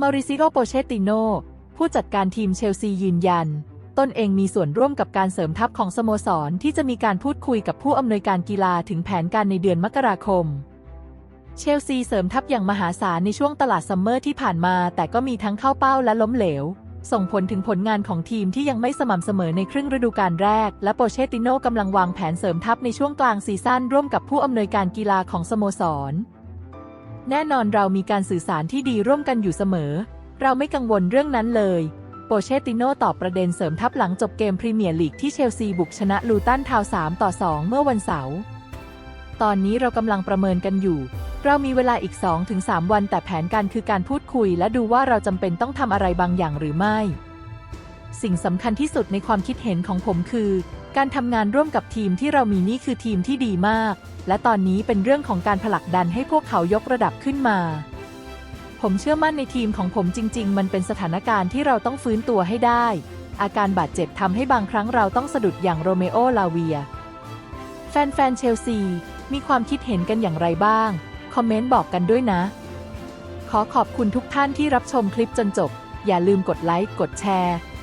มาริซิโอโปเชติโน ผู้จัดการทีมเชลซียืนยัน ตนเองมีส่วนร่วมกับการเสริมทัพของสโมสรที่จะมีการพูดคุยกับผู้อำนวยการกีฬาถึงแผนการในเดือนมกราคม เชลซีเสริมทัพอย่างมหาศาลในช่วงตลาดซัมเมอร์ที่ผ่านมา แต่ก็มีทั้งเข้าเป้าและล้มเหลว ส่งผลถึงผลงานของทีมที่ยังไม่สม่ำเสมอในครึ่งฤดูกาลแรก และโปเชติโนกำลังวางแผนเสริมทัพในช่วงกลางซีซั่นร่วมกับผู้อำนวยการกีฬาของสโมสร แน่นอนเรามีการสื่อสารที่ดีร่วมกันอยู่เสมอ เราไม่กังวลเรื่องนั้นเลย โปเชติโนตอบประเด็นเสริมทัพหลังจบเกมพรีเมียร์ลีกที่เชลซีบุกชนะลูตันทาวน์3ต่อ 2 เมื่อวันเสาร์ตอนนี้เรากำลังประเมินกันอยู่ เรามีเวลาอีก 2-3 วันแต่แผนการคือการพูดคุย และดูว่าเราจำเป็นต้องทำอะไรบางอย่างหรือไม่ สิ่งสำคัญที่สุดในความคิดเห็นของผมคือ การทำงานร่วมกับทีมที่เรามีนี่คือทีมที่ดีมาก และตอนนี้เป็นเรื่องของการผลักดันให้พวกเขายกระดับขึ้นมา ผมเชื่อมั่นในทีมของผมจริง ๆ มันเป็นสถานการณ์ที่เราต้องฟื้นตัวให้ได้ อาการบาดเจ็บทำให้บางครั้งเราต้องสะดุดอย่างโรเมโอลาเวีย แฟนๆเชลซี มีความคิดเห็นกันอย่างไรบ้าง คอมเมนต์บอกกันด้วยนะ ขอขอบคุณทุกท่านที่รับชมคลิปจนจบ อย่าลืมกดไลค์ กดแชร์